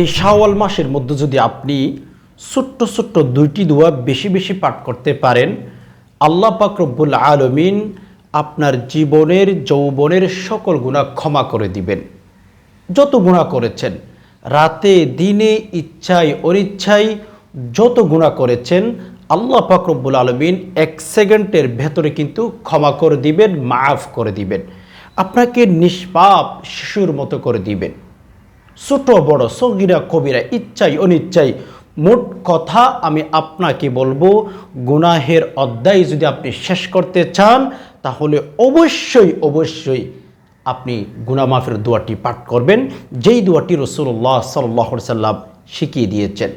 এই শাওয়াল মাসের মধ্যে যদি আপনি ছোট্ট ছোট্ট দুইটি দোয়া বেশি বেশি পাঠ করতে পারেন, আল্লাহ পাক রব্বুল আলমিন আপনার জীবনের, যৌবনের সকল গুণা ক্ষমা করে দিবেন। যত গুণা করেছেন, রাতে, দিনে, ইচ্ছায়, অনিচ্ছায় যত গুণা করেছেন, আল্লাহ পাক রব্বুল আলমিন এক সেকেন্ডের ভেতরে কিন্তু ক্ষমা করে দিবেন, মাফ করে দিবেন। আপনাকে নিষ্পাপ শিশুর মতো করে দিবেন। ছোট বড় সগিরা কবিরা, ইচ্ছাই, অনিচ্ছাই, মোট কথা আমি আপনাকে বলব, গুনাহের অধ্যায় যদি আপনি শেষ করতে চান, তাহলে অবশ্যই অবশ্যই আপনি গুনামাফের দোয়াটি পাঠ করবেন। যেই দোয়াটি রসুল্লাহ সাল্লাহ সাল্লাম শিখিয়ে দিয়েছেন।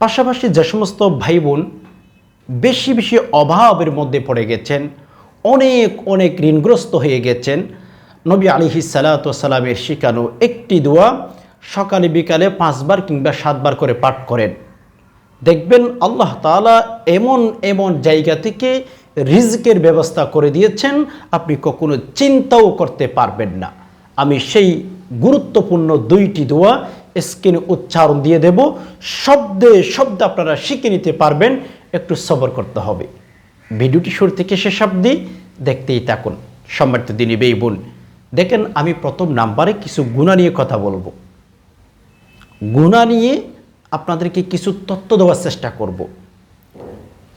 পাশাপাশি যে সমস্ত ভাই বোন বেশি বেশি অভাবের মধ্যে পড়ে গেছেন, অনেক অনেক ঋণগ্রস্ত হয়ে গেছেন, নবী আলিহি সালাতামের শিখানো একটি দোয়া সকালে বিকালে পাঁচবার কিংবা সাতবার করে পাঠ করেন। দেখবেন আল্লাহ তাআলা এমন এমন জায়গা থেকে রিজকের ব্যবস্থা করে দিয়েছেন, আপনি কখনো চিন্তাও করতে পারবেন না। আমি সেই গুরুত্বপূর্ণ দুইটি দোয়া স্ক্রিনে উচ্চারণ দিয়ে দেব। শব্দে শব্দে আপনারা শিখে নিতে পারবেন, একটু সবর করতে হবে। ভিডিওটি শুরু থেকে শেষ অবধি দেখতেই থাকুন। সম্মানিত দিনী বেই বোন, দেখেন আমি প্রথম নাম্বারে কিছু গুণা নিয়ে কথা বলব। গুণা নিয়ে আপনাদেরকে কিছু তথ্য দেওয়ার চেষ্টা করব।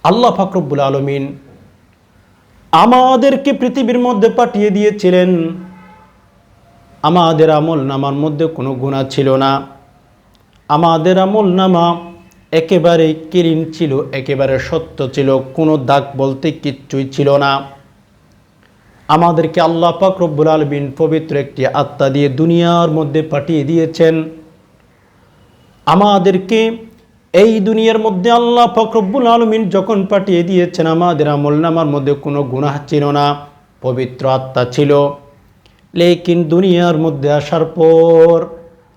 আল্লাহ ফাকরবুল আলমিন আমাদেরকে পৃথিবীর মধ্যে পাঠিয়ে দিয়েছিলেন। আমাদের আমল নামার মধ্যে কোনো গুণা ছিল না। আমাদের আমল নামা একেবারে কিরিন ছিল, একেবারে সত্য ছিল, কোনো দাগ বলতে কিচ্ছুই ছিল না। আমাদেরকে আল্লাহ পাক আলমিন পবিত্র একটি আত্মা দিয়ে দুনিয়ার মধ্যে পাঠিয়ে দিয়েছেন। আমাদেরকে এই দুনিয়ার মধ্যে আল্লাহ ফকরব্বুল আলমিন যখন পাঠিয়ে দিয়েছেন, আমাদের আমল নামার মধ্যে কোনো গুনাহ ছিল না, পবিত্র আত্মা ছিল। লেকিন দুনিয়ার মধ্যে আসার পর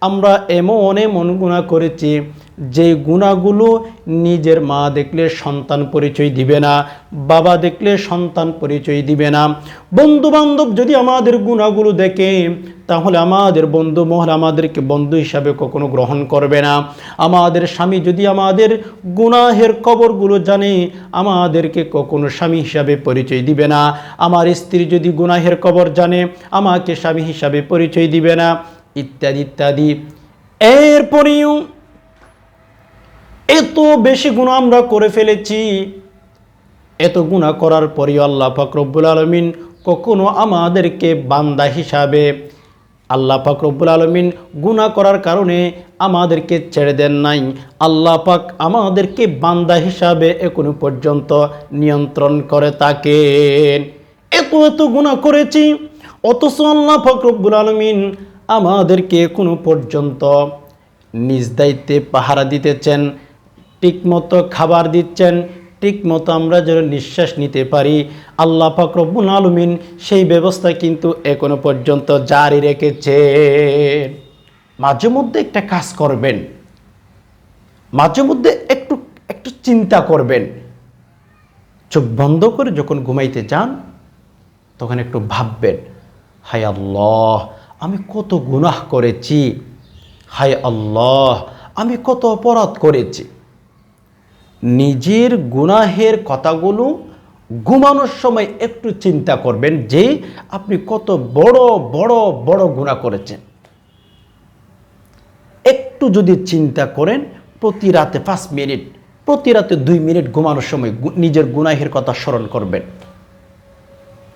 আমরা এমন এমন গুণা করেছি যে গুণাগুলো নিজের মা দেখলে সন্তান পরিচয় দিবে না, বাবা দেখলে সন্তান পরিচয় দিবে না। বন্ধু বান্ধব যদি আমাদের গুণাগুলো দেখে, তাহলে আমাদের বন্ধু মহল আমাদেরকে বন্ধু হিসাবে কখনো গ্রহণ করবে না। আমাদের স্বামী যদি আমাদের গুনাহের কবরগুলো জানে, আমাদেরকে কখনো স্বামী হিসাবে পরিচয় দিবে না। আমার স্ত্রী যদি গুনাহের কবর জানে, আমাকে স্বামী হিসাবে পরিচয় দিবে না। ইত্যাদি ইত্যাদি। এরপরেও এত বেশি গুণা আমরা করে ফেলেছি, এত গুণা করার পরেও আল্লাহ ফকরব্বুল আলমিন কখনো আমাদেরকে বান্দা হিসাবে আল্লাহ পাক রব্বুল আলমিন গুণা করার কারণে আমাদেরকে ছেড়ে দেন নাই। আল্লাহ পাক আমাদেরকে বান্দা হিসাবে এখনও পর্যন্ত নিয়ন্ত্রণ করে থাকেন। এত এত গুণা করেছি, অথচ আল্লাহ পাক রব্বুল আলমিন আমাদেরকে এখনও পর্যন্ত নিজ দায়িত্বে পাহারা দিতেছেন। ঠিকমতো খাবার দিচ্ছেন, ঠিকমতো আমরা যেন নিঃশ্বাস নিতে পারি। আল্লাহ ফাকরবুল আলমিন সেই ব্যবস্থা কিন্তু এখনও পর্যন্ত জারি রেখেছে মাঝে মধ্যে একটা কাজ করবেন। মাঝে মধ্যে একটু একটু চিন্তা করবেন। চোখ বন্ধ করে যখন ঘুমাইতে যান, তখন একটু ভাববেন, হায় আল্লাহ, আমি কত গুনাহ করেছি। হায় আল্লাহ, আমি কত অপরাধ করেছি। নিজের গুনাহের কথাগুলো ঘুমানোর সময় একটু চিন্তা করবেন যে আপনি কত বড় বড় বড় গুণা করেছেন। একটু যদি চিন্তা করেন, প্রতি রাতে পাঁচ মিনিট, প্রতি রাতে দুই মিনিট ঘুমানোর সময় নিজের গুনাহের কথা স্মরণ করবেন।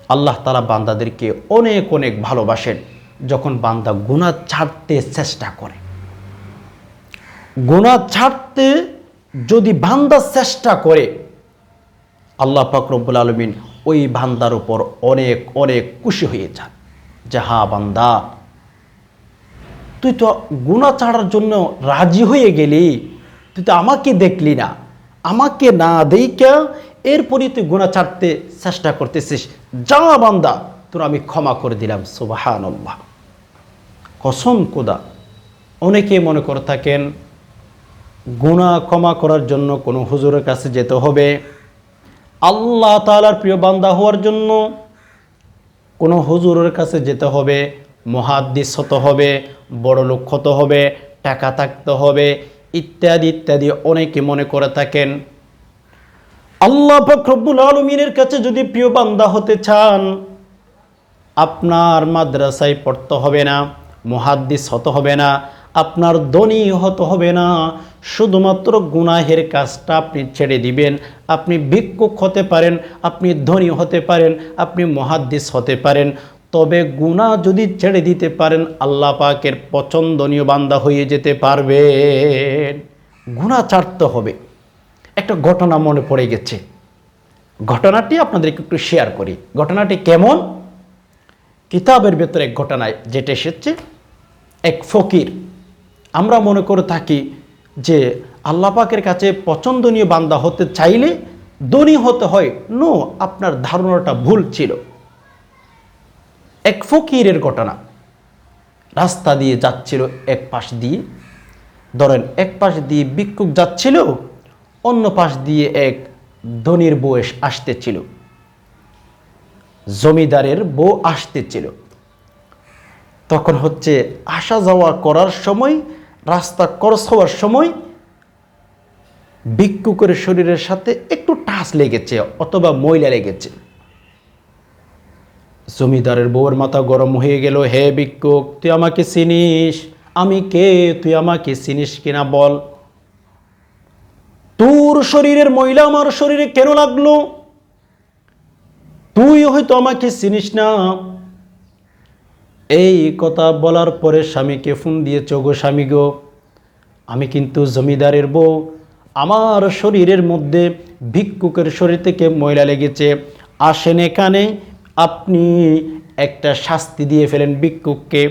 আল্লাহ তালা বান্দাদেরকে অনেক অনেক ভালোবাসেন যখন বান্দা গুণা ছাড়তে চেষ্টা করে। গুণা ছাড়তে যদি বান্দা চেষ্টা করে, আল্লাহ পাকরবুল আলমিন ওই বান্দার উপর অনেক অনেক খুশি হয়ে যান। যে হা বান্দা, তুই তো গুণা ছাড়ার জন্য রাজি হয়ে গেলি, তুই তো আমাকে দেখলি না। আমাকে না দেইকা এরপরই তুই গুণা ছাড়তে চেষ্টা করতেছিস। যা বান্দা, তোর আমি ক্ষমা করে দিলাম সুবাহান আল্লাহ কসম কোদা অনেকে মনে করে থাকেন গুণা ক্ষমা করার জন্য কোনো হুজুরের কাছে যেতে হবে। আল্লাহ তালার প্রিয় বান্দা হওয়ার জন্য কোনো হুজুরের কাছে যেতে হবে। মহাদ্দিস হতে হবে, বড় লোক হতে হবে, টাকা থাকতে হবে ইত্যাদি ইত্যাদি অনেকে মনে করে থাকেন। আল্লাহ পাক রব্বুল আলমিনের কাছে যদি প্রিয় বান্দা হতে চান, আপনার মাদ্রাসায় পড়তে হবে না, মহাদ্দিস হতে হবে না, আপনার ধনী হতে হবে না শুধুমাত্র গুনাহের কাজটা আপনি ছেড়ে দিবেন। আপনি ভিক্ষুক হতে পারেন, আপনি ধনী হতে পারেন, আপনি মহাদ্দিস হতে পারেন। তবে গুণা যদি ছেড়ে দিতে পারেন, আল্লাহ পাকের পছন্দনীয় বান্দা হয়ে যেতে পারবেন। গুণা ছাড়তে হবে। একটা ঘটনা মনে পড়ে গেছে। ঘটনাটি আপনাদেরকে একটু শেয়ার করি। ঘটনাটি কেমন? কিতাবের ভেতরে এক ঘটনায় যেটা এসেছে, এক ফকির। আমরা মনে করে থাকি যে আল্লাহ পাকের কাছে পছন্দনীয় বান্দা হতে চাইলে ধনী হতে হয়। নো আপনার ধারণাটা ভুল ছিল। এক ফকিরের ঘটনা। রাস্তা দিয়ে যাচ্ছিল এক পাশ দিয়ে। ধরেন, এক পাশ দিয়ে ভিক্ষুক যাচ্ছিল, অন্য পাশ দিয়ে এক ধনির বউ এস- আসতেছিল। জমিদারের বউ আসতেছিল। তখন হচ্ছে আসা যাওয়া করার সময় রাস্তা ক্রস হওয়ার সময় ভিক্ষুকের শরীরের সাথে একটু টাচ লেগেছে অথবা ময়লা লেগেছে। জমিদারের বউয়ের মাথা গরম হয়ে গেল, হে ভিক্ষুক তুই আমাকে চিনিস? আমি কে? তুই আমাকে চিনিস কিনা বল? তোর শরীরের ময়লা আমার শরীরে কেন লাগল? তুই হয়তো আমাকে চিনিস না। এই কথা বলার পরে স্বামীকে ফোন দিয়েছ গো স্বামী গো, আমি কিন্তু জমিদারের বউ। আমার শরীরের মধ্যে ভিক্ষুকের শরীর থেকে ময়লা লেগেছে। আসেন এখানে, আপনি একটা শাস্তি দিয়ে ফেলেন ভিক্ষুককে।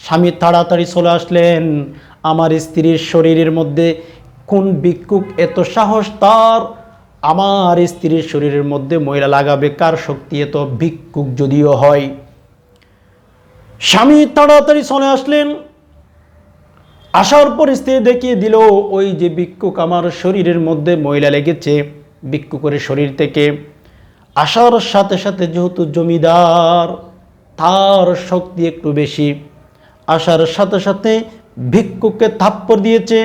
স্বামী তাড়াতাড়ি চলে আসলেন। আমার স্ত্রীর শরীরের মধ্যে কোন ভিক্ষুক এত সাহস? তার আমার স্ত্রীর শরীরের মধ্যে ময়লা লাগাবে। কার শক্তি এত ভিক্ষুক যদিও হয়? স্বামী তাড়াতাড়ি চলে আসলেন। আসার পর স্ত্রী দেখিয়ে দিল, ওই যে ভিক্ষুক আমার শরীরের মধ্যে ময়লা লেগেছে ভিক্ষুকের শরীর থেকে। আসার সাথে সাথে যেহেতু জমিদার, তার শক্তি একটু বেশি। আসার সাথে সাথে ভিক্ষুককে থাপ্পড় দিয়েছে।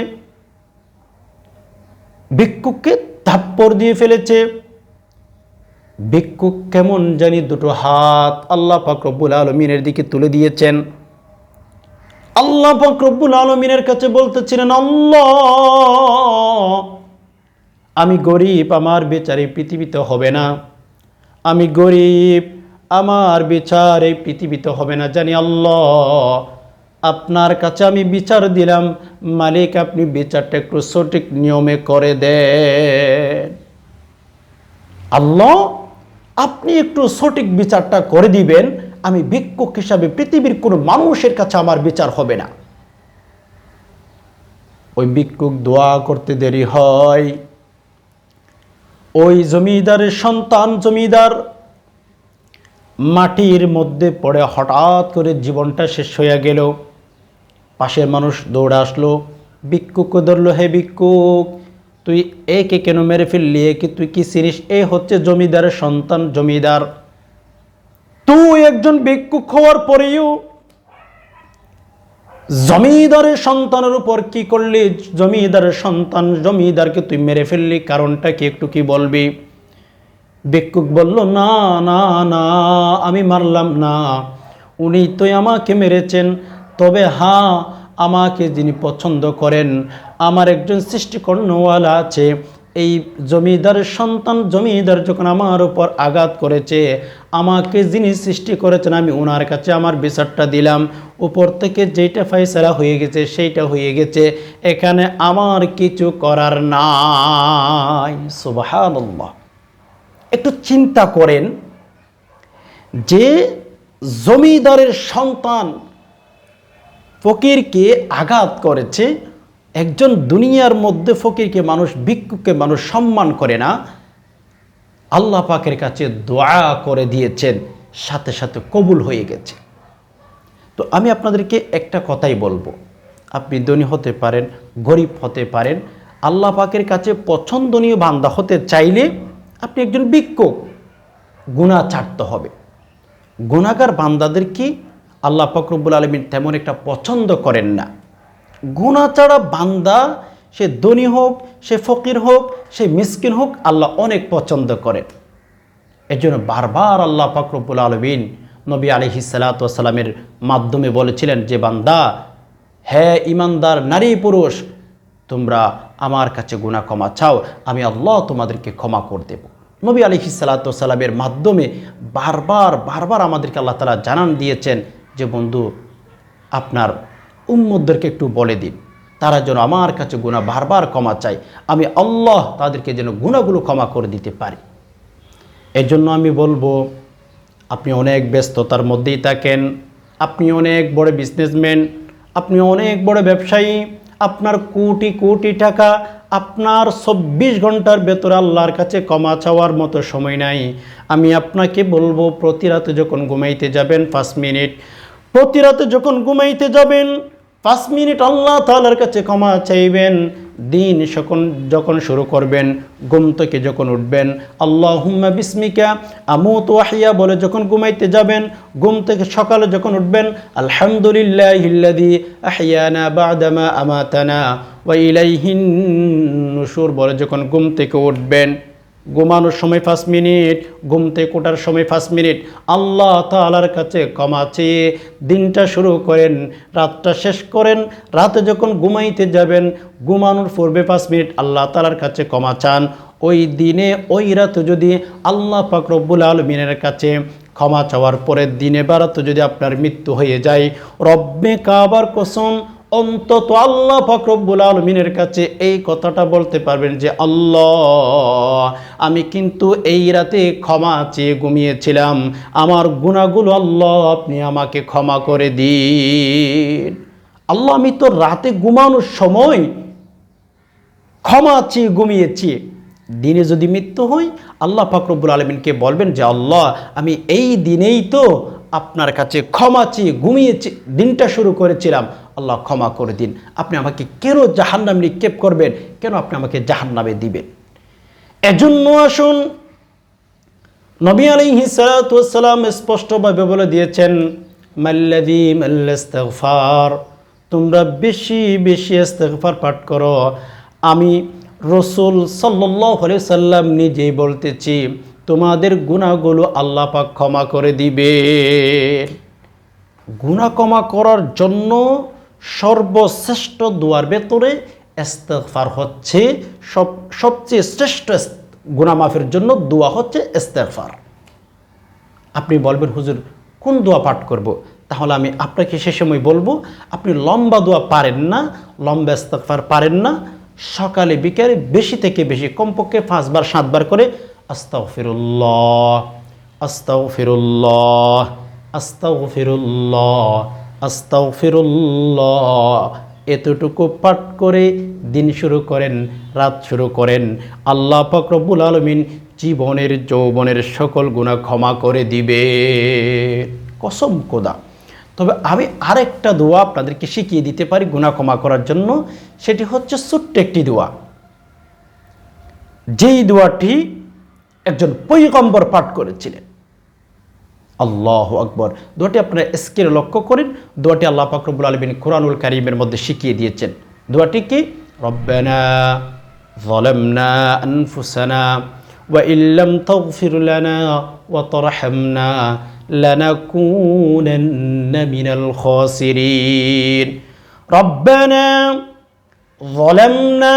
ভিক্ষুককে থাপ্পড় দিয়ে ফেলেছে। ভিক্ষুক কেমন জানি দুটো হাত আল্লাহ পাক রব্বুল আলমিনের দিকে তুলে দিয়েছেন। আল্লাহ পাক রব্বুল আলমিনের কাছে বলতেছিলেন, আল্লাহ, আমি গরিব, আমার বেচার এই পৃথিবীতে হবে না। আমি গরিব, আমার বিচার এই পৃথিবীতে হবে না। জানি আল্লাহ, আপনার কাছে আমি বিচার দিলাম। মালিক, আপনি বিচারটা একটু সঠিক নিয়মে করে দেন। আল্লাহ আপনি একটু সঠিক বিচারটা করে দিবেন, আমি ভিক্ষুক হিসাবে পৃথিবীর কোনো মানুষের কাছে আমার বিচার হবে না। ওই ভিক্ষুক দোয়া করতে দেরি হয়। ওই জমিদারের সন্তান জমিদার মাটির মধ্যে পড়ে হঠাৎ করে জীবনটা শেষ হয়ে গেল। পাশের মানুষ দৌড়ে আসলো, ভিক্ষুককে ধরলো, হে ভিক্ষুক তুই একে কেন মেরে ফেললি? একে তুই কি চিনিস এ হচ্ছে জমিদারের সন্তান, জমিদার। তুই একজন ভিক্ষুক হওয়ার পরেও জমিদারের সন্তানের উপর কি করলি? জমিদারের সন্তান, জমিদারকে তুই মেরে ফেললি। কারণটা কি একটু কি বলবি? ভিক্ষুক বলল, না না না, আমি মারলাম না। উনি তো আমাকে মেরেছেন। তবে হ্যাঁ আমাকে যিনি পছন্দ করেন আমার একজন সৃষ্টিকর্ণওয়ালা আছে। এই জমিদারের সন্তান জমিদার যখন আমার উপর আঘাত করেছে, আমাকে যিনি সৃষ্টি করেছেন, আমি ওনার কাছে আমার বিচারটা দিলাম। উপর থেকে যেটা ফয়সালা হয়ে গেছে, সেইটা হয়ে গেছে। এখানে আমার কিছু করার নাই। সুবহানাল্লাহ। একটু চিন্তা করেন যে জমিদারের সন্তান ফকিরকে আঘাত করেছে একজন দুনিয়ার মধ্যে ফকিরকে মানুষ, ভিক্ষুককে মানুষ সম্মান করে না, আল্লাহ পাকের কাছে দোয়া করে দিয়েছেন, সাথে সাথে কবুল হয়ে গেছে। তো আমি আপনাদেরকে একটা কথাই বলব। আপনি ধনী হতে পারেন, গরিব হতে পারেন, আল্লাহ পাকের কাছে পছন্দনীয় বান্দা হতে চাইলে আপনি একজন ভিক্ষুক। গুণা ছাড়তে হবে। গুণাগার বান্দাদেরকে আল্লাহ ফকরবুল আলমিন তেমন একটা পছন্দ করেন না। গুণা ছাড়া বান্দা, সে ধনী হোক, সে ফকির হোক, সে মিসকিন হোক, আল্লাহ অনেক পছন্দ করেন এর জন্য বারবার আল্লাহ ফাকরবুল আলমিন নবী আলহি সালাতামের মাধ্যমে বলেছিলেন যে, বান্দা হ্যাঁ ইমানদার নারী পুরুষ, তোমরা আমার কাছে গুণা ক্ষমা চাও, আমি আল্লাহ তোমাদেরকে ক্ষমা করে দেব। নবী আলহি সালাতামের মাধ্যমে বারবার বারবার আমাদেরকে আল্লাহ তালা জানান দিয়েছেন যে, বন্ধু, আপনার উম্মদদেরকে একটু বলে দিন। তারা যেন আমার কাছে গুণা বারবার ক্ষমা চায়। আমি আল্লাহ তাদেরকে যেন গুণাগুলো ক্ষমা করে দিতে পারি। এর জন্য আমি বলব, আপনি অনেক ব্যস্ততার মধ্যেই থাকেন। আপনি অনেক বড় বিজনেসম্যান আপনি অনেক বড় ব্যবসায়ী। আপনার কোটি কোটি টাকা, আপনার চব্বিশ ঘণ্টার ভেতরে আল্লাহর কাছে ক্ষমা চাওয়ার মতো সময় নাই। আমি আপনাকে বলব, প্রতি রাতে যখন ঘুমাইতে যাবেন, পাঁচ মিনিট, প্রতি রাতে যখন ঘুমাইতে যাবেন পাঁচ মিনিট আল্লাহ তালার কাছে ক্ষমা চাইবেন। দিন যখন যখন শুরু করবেন, ঘুম থেকে যখন উঠবেন আল্লাহ হুম্মা বিস্মিকা, আমুত ওয়াহিয়া বলে যখন ঘুমাইতে যাবেন, ঘুম থেকে সকালে যখন উঠবেন আলহামদুলিল্লাহ হিল্লাদি আহিয়ানা বাদামা আমাতানা, ওয়া ইলাইহিন নুশুর বলে যখন ঘুম থেকে উঠবেন। ঘুমানোর সময় পাঁচ মিনিট, ঘুম থেকে সময় পাঁচ মিনিট। আল্লাহ তালার কাছে ক্ষমা চেয়ে দিনটা শুরু করেন, রাতটা শেষ করেন, রাতে যখন ঘুমাইতে যাবেন, ঘুমানোর পূর্বে পাঁচ মিনিট আল্লাহ তালার কাছে ক্ষমা চান। ওই দিনে, ওই রাতে যদি আল্লাহ পাক রব্বুল আলমিনের কাছে ক্ষমা চাওয়ার পরের দিনে বারাতে যদি আপনার মৃত্যু হয়ে যায়, রব্বে কাবার কসম অন্তত আল্লাহ ফকরব্বুল আলমিনের কাছে এই কথাটা বলতে পারবেন যে, আল্লাহ, আমি কিন্তু এই রাতে ক্ষমা চেয়ে ঘুমিয়েছিলাম। আমার গুণাগুলো আল্লাহ, আপনি আমাকে ক্ষমা করে দিন। আল্লাহ, আমি তো রাতে ঘুমানোর সময় ক্ষমা চেয়ে ঘুমিয়েছি। দিনে যদি মৃত্যু হয়, আল্লাহ ফাকরবুল আলমিনকে বলবেন যে, আল্লাহ, আমি এই দিনেই তো আপনার কাছে ক্ষমা চেয়ে ঘুমিয়েছি দিনটা শুরু করেছিলাম। আল্লাহ ক্ষমা করে দিন। আপনি আমাকে কেন জাহান্নাম নিক্ষেপ করবেন? কেন আপনি আমাকে জাহান্নামে দিবেন? এজন্য আসুন, নবী আলী সালাম স্পষ্টভাবে বলে দিয়েছেন মাল্লাদি মাল্লাস্তাগফার তোমরা বেশি বেশি ইস্তেগফার পাঠ করো। আমি রসুল সাল্লাহ সাল্লাম নিজেই বলতেছি তোমাদের গুণাগুলো আল্লাহ পাক ক্ষমা করে দিবে গুণা ক্ষমা করার জন্য সর্বশ্রেষ্ঠ দুয়ার ভেতরে ইস্তেগফার হচ্ছে, সব, সবচেয়ে শ্রেষ্ঠ গুণা মাফের জন্য দোয়া হচ্ছে ইস্তেগফার আপনি বলবেন, হুজুর, কোন দোয়া পাঠ করব। তাহলে আমি আপনাকে সে সময় বলব, আপনি লম্বা দোয়া পারেন না, লম্বা ইস্তেগফার পারেন না, সকালে, বিকালে, বেশি থেকে বেশি, কমপক্ষে পাঁচবার, সাতবার করে এতটুকু পাঠ করে দিন শুরু করেন, রাত শুরু করেন। আল্লাহ ফকরবুল আলমিন জীবনের, যৌবনের সকল গুণা ক্ষমা করে দিবে। কসম কোদা তবে আমি আরেকটা দোয়া আপনাদেরকে শিখিয়ে দিতে পারি গুণা ক্ষমা করার জন্য। সেটি হচ্ছে ছোট্ট একটি দোয়া। যেই দোয়াটি একজন পৈগম্বর পাঠ করেছিলেন আল্লাহ আকবর দোয়াটি আপনারা স্কেলে লক্ষ্য করেন দোয়াটি আল্লাহ ফাকরবুল আলমিন কোরআনুল কারিমের মধ্যে শিখিয়ে দিয়েছেন দোয়াটি কি রব্বানা ظلمنا أنفسنا وإن لم تغفر لنا وترحمنا لنكونن من الخاسرين ربنا ظلمنا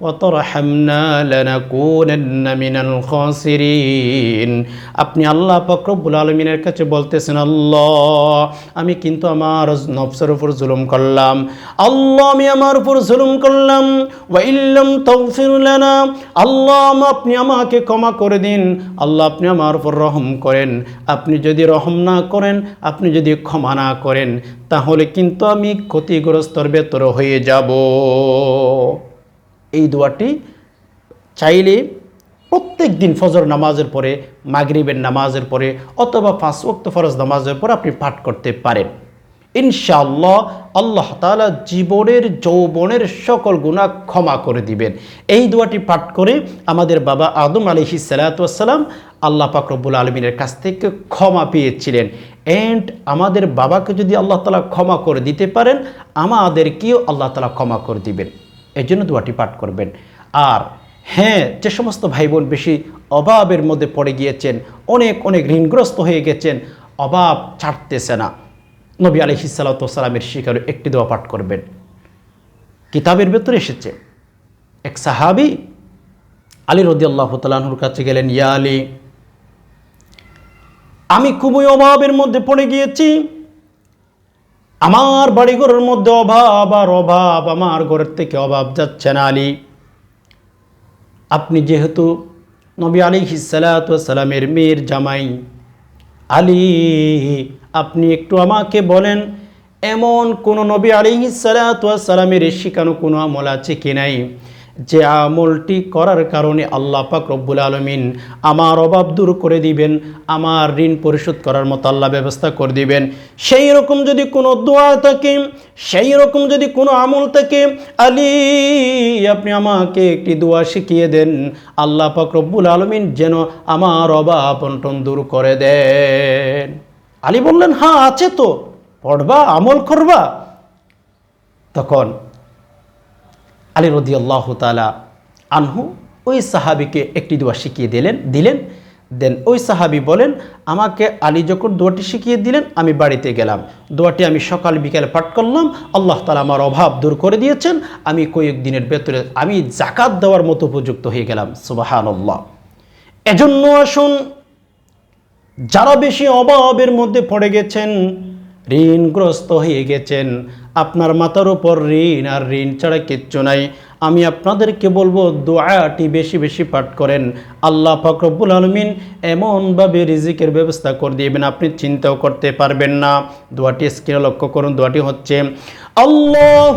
অতরহামনা লানাকুনান মিনাল খাসিরিন আপনি আল্লাহ পাকরবুল আলমিনের কাছে বলতেছেন, আল্লাহ, আমি কিন্তু আমার নফসের উপর জুলুম করলাম। আল্লাহ, আমি আমার উপর জুলুম করলাম। ওয়াইল্লাম তৌফির লানা। আল্লাহ আপনি আমাকে ক্ষমা করে দিন। আল্লাহ, আপনি আমার উপর রহম করেন। আপনি যদি রহম না করেন, আপনি যদি ক্ষমা না করেন, তাহলে কিন্তু আমি ক্ষতিগ্রস্তর ভেতর হয়ে যাব। এই দোয়াটি চাইলে প্রত্যেক দিন ফজর নামাজের পরে, মাগরিবের নামাজের পরে অথবা পাঁচ ওয়াক্ত ফরজ নামাজের পরে আপনি পাঠ করতে পারেন। ইনশাআল্লাহ আল্লাহ তাআলা জীবনের, যৌবনের সকল গুণা ক্ষমা করে দিবেন। এই দোয়াটি পাঠ করে আমাদের বাবা আদম আলহি সালাতাম আল্লাহ পাক রব্বুল আলমিনের কাছ থেকে ক্ষমা পেয়েছিলেন। অ্যান্ড আমাদের বাবাকে যদি আল্লাহ তালা ক্ষমা করে দিতে পারেন, আমাদেরকেও আল্লাহ তালা ক্ষমা করে দিবেন। এই জন্য দোয়াটি পাঠ করবেন। আর হ্যাঁ যে সমস্ত ভাই বোন বেশি অভাবের মধ্যে পড়ে গিয়েছেন, অনেক অনেক ঋণগ্রস্ত হয়ে গেছেন, অভাব ছাড়তেছে না। নবী আলহি সালাতামের শিকারে একটি দোয়া পাঠ করবেন। কিতাবের ভেতরে এসেছে, এক সাহাবি আলী রদি আল্লাহ তালাহুর কাছে গেলেন, ইয়া আলী, আমি খুবই অভাবের মধ্যে পড়ে গিয়েছি আমার বাড়িঘরের মধ্যে অভাব আর অভাব, আমার ঘরের থেকে অভাব যাচ্ছে না আলী। আপনি যেহেতু নবী আলী হিসালাতামের মেয়ের জামাই, আলী, আপনি একটু আমাকে বলেন, এমন কোনো নবী আলী সালামের শিখানো কোনো আমল আছে কি নাই? যে আমলটি করার কারণে আল্লাহ পাক রব্বুল আলমিন আমার অভাব দূর করে দিবেন, আমার ঋণ পরিশোধ করার মতো আল্লাহ ব্যবস্থা করে দিবেন। সেই রকম যদি কোনো দোয়া থাকে, সেই রকম যদি কোনো আমল থাকে, আলী, আপনি আমাকে একটি দোয়া শিখিয়ে দেন। আল্লাহ পাক রব্বুল আলমিন যেন আমার অভাব বন্টন দূর করে দেন। আলী বললেন হ্যাঁ আছে তো, পড়বা, আমল করবা। তখন আলী রদি তালা আনহু ওই সাহাবিকে একটি দোয়া শিখিয়ে দিলেন দিলেন। দেন ওই সাহাবি বলেন, আমাকে আলী যখন দোয়াটি শিখিয়ে দিলেন, আমি বাড়িতে গেলাম। দোয়াটি আমি সকাল বিকালে পাঠ করলাম। আল্লাহ তালা আমার অভাব দূর করে দিয়েছেন। আমি কয়েক দিনের ভেতরে, আমি জাকাত দেওয়ার মতো উপযুক্ত হয়ে গেলাম। সুবাহান আল্লাহ এজন্য আসুন, যারা বেশি অভাবের মধ্যে পড়ে গেছেন ঋণগ্রস্ত হয়ে গেছেন। আপনার মাথার উপর ঋণ আর ঋণ ছাড়া কিচ্ছু নাই। আমি আপনাদেরকে বলব, দোয়াটি বেশি বেশি পাঠ করেন। আল্লাহ ফকরবুল আলমিন এমনভাবে রিজিকের ব্যবস্থা করে দিবেন, আপনি চিন্তাও করতে পারবেন না। দোয়াটি স্ক্রিনে লক্ষ্য করুন, দোয়াটি হচ্ছে আল্লাহ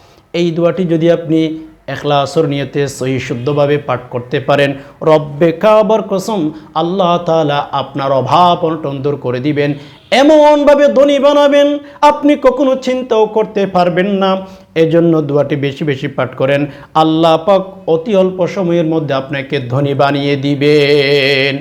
এই দোয়াটি যদি আপনি এখলাসর নিয়তে সহি শুদ্ধভাবে পাঠ করতে পারেন, রব্বে কাবার কসম আল্লাহ তালা আপনার অভাব অনটন দূর করে দিবেন। এমনভাবে ধনী বানাবেন, আপনি কখনো চিন্তাও করতে পারবেন না। এজন্য দোয়াটি বেশি বেশি পাঠ করেন। আল্লাহ পাক অতি অল্প সময়ের মধ্যে আপনাকে ধনী বানিয়ে দিবেন।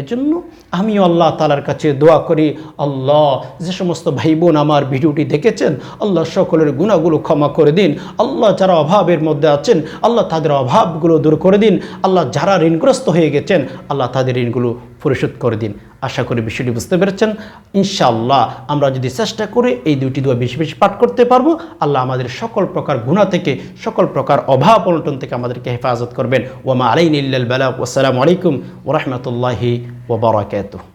এজন্য আমি আল্লাহ তালার কাছে দোয়া করি, আল্লাহ যে সমস্ত ভাই বোন আমার ভিডিওটি দেখেছেন, আল্লাহ সকলের গুণাগুলো ক্ষমা করে দিন, আল্লাহ যারা অভাবের মধ্যে আছেন, আল্লাহ তাদের অভাবগুলো দূর করে দিন, আল্লাহ যারা ঋণগ্রস্ত হয়ে গেছেন, আল্লাহ তাদের ঋণগুলো পরিশোধ করে দিন। আশা করি বিষয়টি বুঝতে পেরেছেন। ইনশাআল্লাহ আমরা যদি চেষ্টা করে এই দুইটি দোয়া বেশি বেশি পাঠ করতে পারব, আল্লাহ আমাদের সকল প্রকার গুণা থেকে, সকল প্রকার অভাব অনটন থেকে আমাদেরকে হেফাজত করবেন। ওমা আলাইন ইল্লাল বালা আসসালামু আলাইকুম ওরহমতুল্লাহি ওবরাকাতুহ